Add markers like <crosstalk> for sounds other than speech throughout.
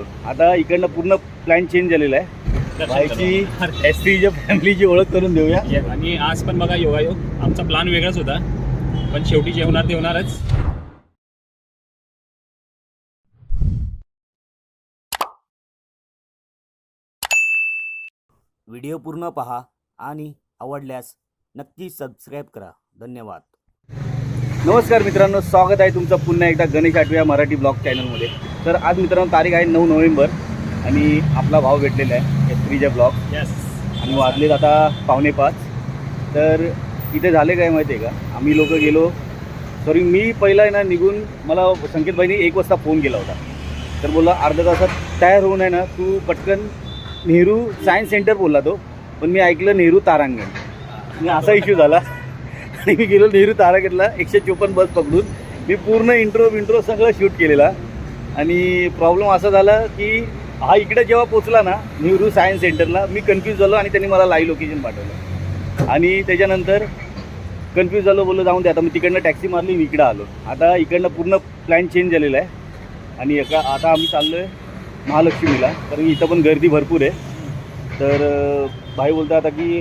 आता इकडनं पूर्ण प्लॅन चेंज झालेला आहे. भाईची एस टीच्या फॅमिलीची ओळख करून देऊया. आणि आज पण बघा योगायोग. आमचा प्लान वेगळाच होता. पण शेवटी जेवणार ते होणारच व्हिडिओ पूर्ण पहा आणि आवडल्यास नक्की सबस्क्राईब करा. धन्यवाद. नमस्कार मित्रांनो स्वागत आहे तुमचं पुन्हा एकदा गणेश आठवे या मराठी ब्लॉग चॅनलमध्ये तर आज मित्रांनो तारीख आहे नऊ नोव्हेंबर आणि आपला भाव भेटलेला आहे एस टीच्या ब्लॉग येस आणि वाजलेत आता पावणे पाच. तर इथे झाले काय माहिती आहे का? आम्ही लोक गेलो. सॉरी मी पहिला आहे ना निघून मला संकेतबाईनी एक वाजता फोन केला होता. तर बोलला अर्ध्या तासात तयार होऊन आहे ना तू पटकन नेहरू सायन्स सेंटर बोलला तो. पण मी ऐकलं नेहरू तारांगण. आणि असा इश्यू झाला. आणि मी गेलो नेहरू तारागणला एकशे चोपन्न बस पकडून. मी पूर्ण इंट्रो विंट्रो सगळं शूट केलेला. आणि प्रॉब्लेम असा झाला की हा इकडे जेव्हा पोचला ना नेहरू सायन्स सेंटरला मी कन्फ्यूज झालो आणि त्यांनी मला लाईव्ह लोकेशन पाठवलं. आणि त्याच्यानंतर कन्फ्यूज झालो बोललो जाऊन दे आता मी तिकडनं टॅक्सी मारली मी इकडं आलो. आता इकडनं पूर्ण प्लॅन चेंज झालेला आहे. आणि एका आता आम्ही चाललो आहे महालक्ष्मीला कारण इथं पण गर्दी भरपूर आहे. तर भाई बोलता आता की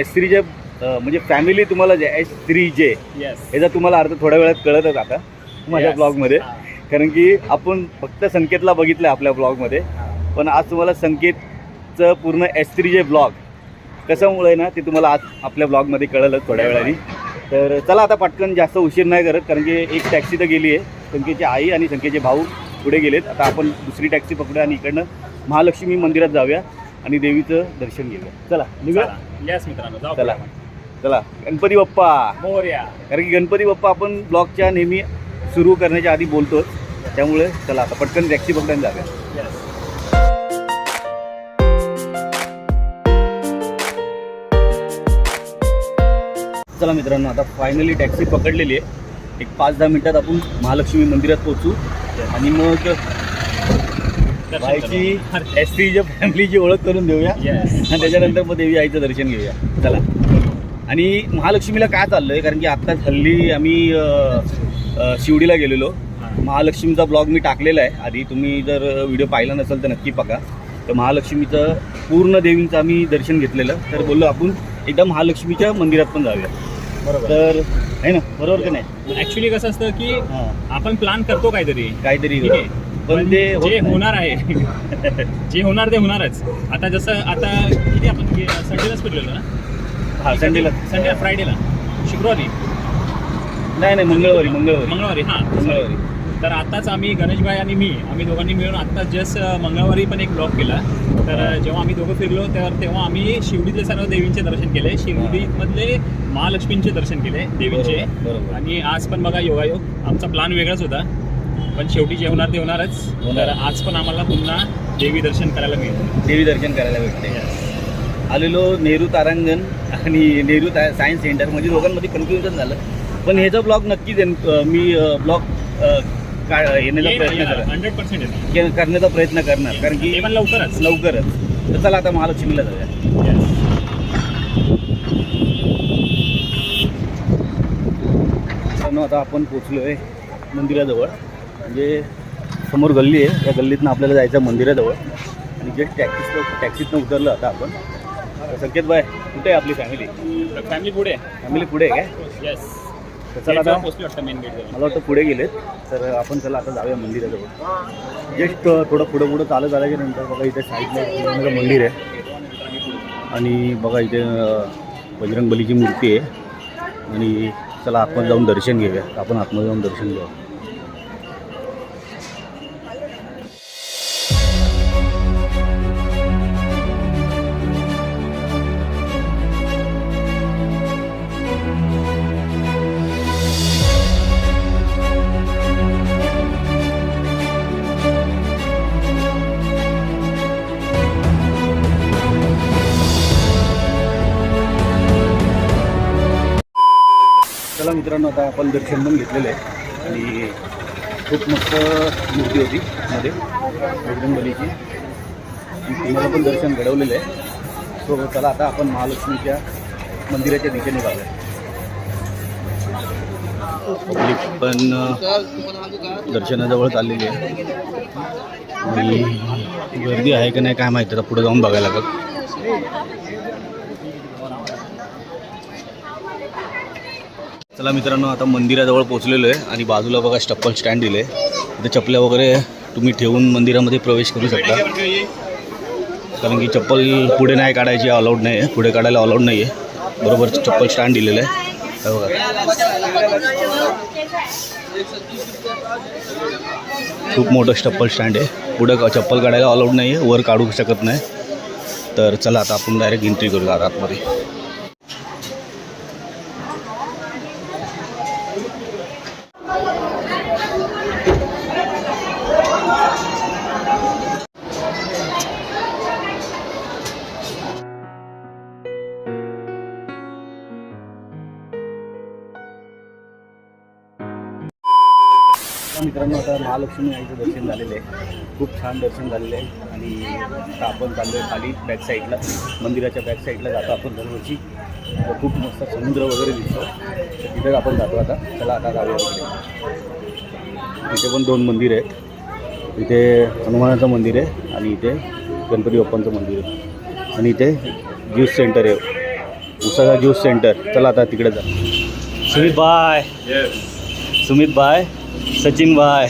एस थ्री जे म्हणजे फॅमिली तुम्हाला जे एस थ्री जे येस याचा तुम्हाला अर्थ थोड्या वेळात कळतच आता माझ्या. ब्लॉगमध्ये कारण की आपण फक्त संकेतला बघितलं आपल्या ब्लॉगमध्ये. पण आज तुम्हाला संकेतचं पूर्ण एस थ्री जे ब्लॉग कशामुळे ना ते तुम्हाला आज आपल्या ब्लॉगमध्ये कळलं थोड्या वेळाने. तर चला आता पटकन जास्त उशीर नाही करत कारण की एक टॅक्सी तर गेली आहे संकेतची आई आणि संकेतचे भाऊ पुढे गेलेत. आता आपण दुसरी टॅक्सी पकडूया आणि इकडनं महालक्ष्मी मंदिरात जाऊया आणि देवीचं दर्शन घेऊया. चला निघूया? येस मित्रांनो जाऊ चला. चला. गणपती बाप्पा. मोरया. कारण की गणपती बाप्पा आपण ब्लॉगच्या नेहमी सुरू करण्याच्या आधी बोलतोच. त्यामुळे चला आता पटकन टॅक्सी पकडून जाऊया. चला मित्रांनो आता फायनली टॅक्सी पकडलेली आहे. एक पाच दहा मिनिटात आपण महालक्ष्मी मंदिरात पोहोचू. आणि मग भाईची एस टीच्या फॅमिलीची ओळख करून देऊया. आणि त्याच्यानंतर मग देवी आईचं दर्शन घेऊया. चला. आणि महालक्ष्मीला काय चाललंय? कारण की आत्ताच हल्ली आम्ही शिवडीला गेलेलो. महालक्ष्मीचा ब्लॉग मी टाकलेला आहे. आधी तुम्ही जर व्हिडिओ पाहिला नसेल तर नक्की बघा. तर महालक्ष्मीचं पूर्ण देवींचं आम्ही दर्शन घेतलेलं. तर बोललो आपण एकदा महालक्ष्मीच्या मंदिरात पण जाऊया. बरोबर. तर आहे ना? बरोबर का नाही? ऍक्च्युली कसं असतं की हां. आपण प्लान करतो काहीतरी. काहीतरी पण ते जे. होणार आहे जे होणार ते होणारच. आता जसं आता किती आपण संडेलाच फिरलेलो ना? हा संडेला. संडे फ्रायडेला शुक्रवारी. नाही नाही मंगळवारी मंगळवारी. मंगळवारी हां. मंगळवारी. तर आताच आम्ही गणेशभाई आणि मी आम्ही दोघांनी मिळून आत्ताच जस्ट मंगळवारी पण एक ब्लॉग केला. तर जेव्हा आम्ही दोघं फिरलो तर तेव्हा आम्ही शिवडीतले सर्व देवींचे दर्शन केले. शिवडीमधले महालक्ष्मींचे दर्शन केले देवींचे. आणि आज पण बघा योगायोग. आमचा प्लान वेगळाच होता. पण शेवटी जेवणार ते होणारच. होणार. तर आज पण आम्हाला पुन्हा देवी दर्शन करायला मिळतं देवी दर्शन करायला भेटते. आलेलो नेहरू तारांगण आणि नेहरू ता- सायन्स सेंटर म्हणजे दोघांमध्ये कन्फ्युजन झालं. पण ह्याचा ब्लॉग नक्कीच मी ब्लॉग येण्याचा प्रयत्न हंड्रेड पर्सेंट करण्याचा प्रयत्न करणार कारण की लवकरच. लवकरच. तर चला आता महालक्ष्मीला जाऊया. आता आपण पोचलो आहे मंदिराजवळ. म्हणजे समोर गल्ली आहे. या गल्लीतनं आपल्याला जायचं आहे मंदिराजवळ. आणि जे टॅक्सीतनं टॅक्सीतनं उतरलं आता आपण संकेत बाय कुठे आहे आपली फॅमिली फॅमिली पुढे फॅमिली पुढे आहे काय? येस तर चला आता मला वाटतं पुढे गेलेत. तर आपण चला आता जाऊया मंदिराजवळ. जस्ट थोडं पुढं पुढं चालत आल्याच्यानंतर बघा इथे साईडला मंदिर आहे. आणि बघा इथे बजरंगबलीची मूर्ती आहे. आणि चला आतमध्ये जाऊन दर्शन घेऊया. आपण आतमध्ये जाऊन दर्शन घेऊया. चला मित्रांनो आता आपण दर्शन पण घेतलेलं आहे. आणि खूप मस्त मूर्ती होती मध्ये बजरंगबलीची तुम्हाला पण दर्शन घडवलेलं आहे. सो चला आता आपण महालक्ष्मीच्या मंदिराच्या दिशेने जाऊया. पब्लिक पण दर्शनाजवळ चाललेली आहे. आणि गर्दी आहे का नाही काय माहिती आता पुढे जाऊन बघायला लागत चला मित्रांनो आता मंदिराजवळ पोहोचलेलो आहे आणि बाजूला बघा चप्पल स्टँड दिले. इथे चपल्या वगैरे तुम्ही ठेवून मंदिरामध्ये प्रवेश करू शकता. कारण की चप्पल पुढे नाही काढायची अलाउड नाही आहे पुढे काढायला अलाउड नाही आहे बरोबर चप्पल स्टँड दिलेलं आहे. बघा. खूप मोठं चप्पल स्टँड आहे. पुढे चप्पल काढायला अलाउड नाही आहे वर काढू शकत नाही. तर चला आता आपण डायरेक्ट एंट्री करूया आतमध्ये. मित्रांनो आता महालक्ष्मी आईचं दर्शन झालेलं आहे. खूप छान दर्शन झालेलं आहे. आणि आता आपण चाललो आहे खाली बॅक साईडला मंदिराच्या बॅक साईडला जातो आपण दरवर्षी. खूप मस्त समुद्र वगैरे दिसतो. तर तिथेच आपण जातो आता. चला आता जाऊया तिकडे. इथे पण दोन मंदिर आहेत. इथे हनुमानाचं मंदिर आहे आणि इथे गणपती बाप्पांचं मंदिर आहे. आणि इथे ज्यूस सेंटर आहे. उसाचा ज्यूस सेंटर. चला आता तिकडे जा. सुमित बाय सुमित बाय सचिन भाई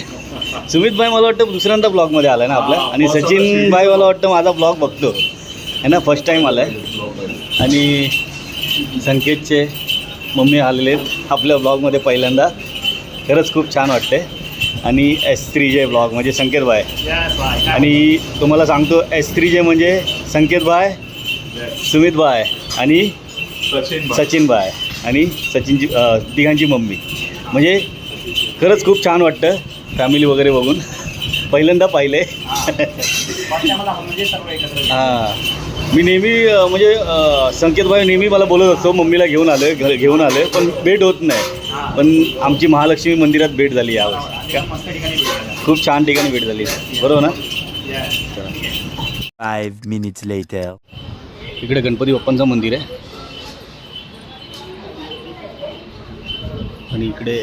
सुमित भाई मला वाटतं दुसऱ्यांदा ब्लॉगमध्ये आला ना आपल्या. आणि सचिन भाई मला वाटतं माझा ब्लॉग बघतो. आहे ना फर्स्ट टाईम आला आहे आणि संकेतचे मम्मी आलेले आहेत आपल्या ब्लॉगमध्ये पहिल्यांदा. खरंच खूप छान वाटते आणि एस थ्री जे ब्लॉग म्हणजे संकेत भाई आणि तुम्हाला सांगतो एस थ्री जे म्हणजे संकेत भाई सुमित भाई आणि सचिन भाई आणि सचिनची तिघांची मम्मी. म्हणजे खरंच खूप छान वाटतं फॅमिली वगैरे बघून. पहिल्यांदा पाहिले हां. मी नेहमी म्हणजे संकेतभाई नेहमी मला बोलत असतो मम्मीला घेऊन आलो आहे घेऊन आलो आहे पण भेट होत नाही. पण आमची महालक्ष्मी मंदिरात भेट झाली यावेळेस खूप छान ठिकाणी भेट झाली. बरोबर ना? Five minutes later. इकडे गणपती बाप्पांचं मंदिर आहे. आणि इकडे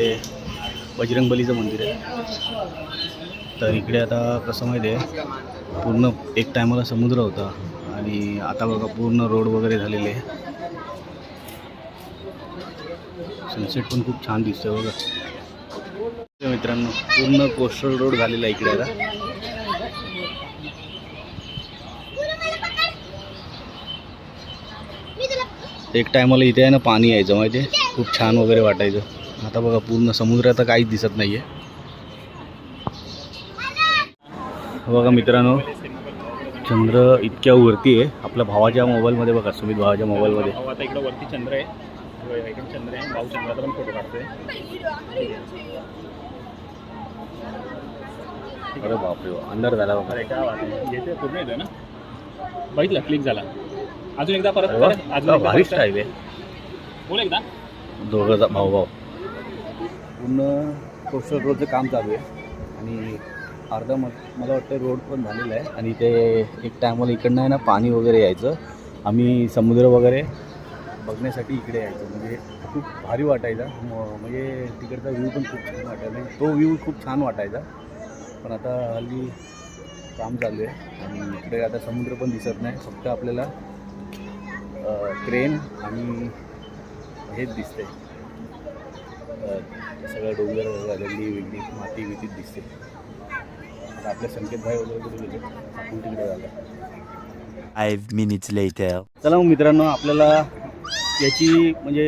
बजरंगबलीचं मंदिर आहे. तर इकडे आता कसं माहिती आहे पूर्ण एक टायमाला समुद्र होता आणि आता बघा पूर्ण रोड वगैरे झालेले आहे. सनसेट पण खूप छान दिसतोय बघा. मित्रांनो पूर्ण कोस्टल रोड झालेला आहे इकडे आता. एक टायमाला इथे आहे ना पाणी यायचं माहिती आहे. खूप छान वगैरे वाटायचं. आता बघा पूर्ण समुद्र आता काहीच दिसत नाही आहे बघा मित्रांनो चंद्र इतक्या वरती आहे. आपल्या भावाच्या मोबाईलमध्ये बघा सुमित भावाच्या मोबाईलमध्ये. आता इकडं वरती चंद्र आहे. चंद्र आहे. भाऊ चंद्राचा पण फोटो काढतोय. अरे बापरे अंदर झाला बघा. येते पूर्ण ना? बघितलं क्लिक झाला. अजून एकदा परत अरे वा, कर. अजून काय एकदा भारी परत कर. स्टाईल आहे. बोल एकदा. दोघं भाऊ भाऊ. पूर्ण कोस्टल रोडचं काम चालू आहे. आणि अर्धा म मला वाटतं रोड पण झालेला आहे. आणि ते एक टायमाला इकडनं आहे ना पाणी वगैरे यायचं. आम्ही समुद्र वगैरे बघण्यासाठी इकडे यायचं. म्हणजे खूप भारी वाटायचा. म- म्हणजे तिकडचा व्ह्यू पण खूप छान वाटायचा. म्हणजे तो व्ह्यू खूप छान वाटायचा. पण आता हल्ली काम चालू आहे. आणि इकडे आता समुद्र पण दिसत नाही. फक्त आपल्याला क्रेन आणि हेच दिसते सगळं डोंगर गल्ली वेगळी माती बितीत दिसते. आता आपले संकेत भाई वगैरे कुठे गेले? आपण तिकडे झालं minutes later. चला मग मित्रांनो आपल्याला याची म्हणजे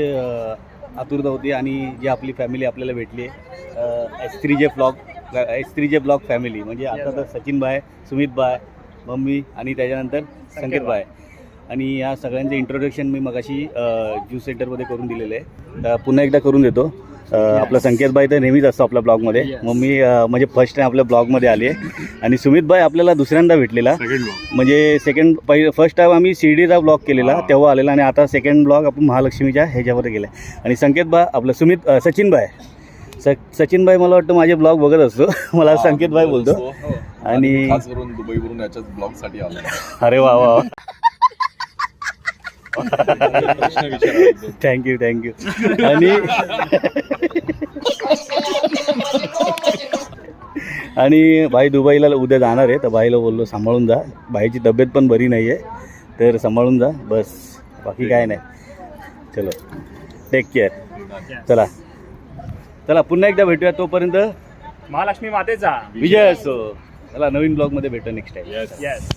आतुरता होती आणि जी आपली फॅमिली आपल्याला भेटली आहे S three J blog S three J blog family म्हणजे आता तर सचिन भाई सुमित भाई मम्मी आणि त्याच्यानंतर संकेत भाई. आणि या सगळ्यांचं इंट्रोडक्शन मी मगाशी ज्यूस सेंटरमध्ये करून दिलेलं आहे. तर पुन्हा एकदा करून देतो. आपला संकेत भाई तर नेहमीच असतो आपल्या ब्लॉगमध्ये. मम्मी अ, म्हणजे फर्स्ट टाइम आपल्या ब्लॉगमध्ये आली आहे. आणि सुमित भाई आपल्याला दुसऱ्यांदा भेटलेला. म्हणजे सेकंड पहिले फर्स्ट टाइम आम्ही शिर्डीचा ब्लॉग केलेला तेव्हा आलेला. आणि आता सेकंड ब्लॉग आपण महालक्ष्मीच्या ह्याच्यावर केला आणि संकेत बा आपलं सुमित अ, सचिन भाई स सचिन भाई मला वाटतं माझे ब्लॉग बघत असतो. <laughs> मला संकेत भाई बोलतो. आणि खास करून दुबईवरून याच्याच ब्लॉगसाठी आलो. अरे वा वा. <laughs> थँक्यू थँक्यू आणि <laughs> आणि भाई दुबईला उद्या जाणार आहे तर भाईला बोललो सांभाळून जा. भाईची तब्येत पण बरी नाही आहे तर सांभाळून जा बस. बाकी काय नाही. चलो. टेक केअर चला. चला पुन्हा एकदा भेटूया तोपर्यंत. महालक्ष्मी मातेचा. विजय असो. चला नवीन ब्लॉगमध्ये भेटू नेक्स्ट टाइम. येस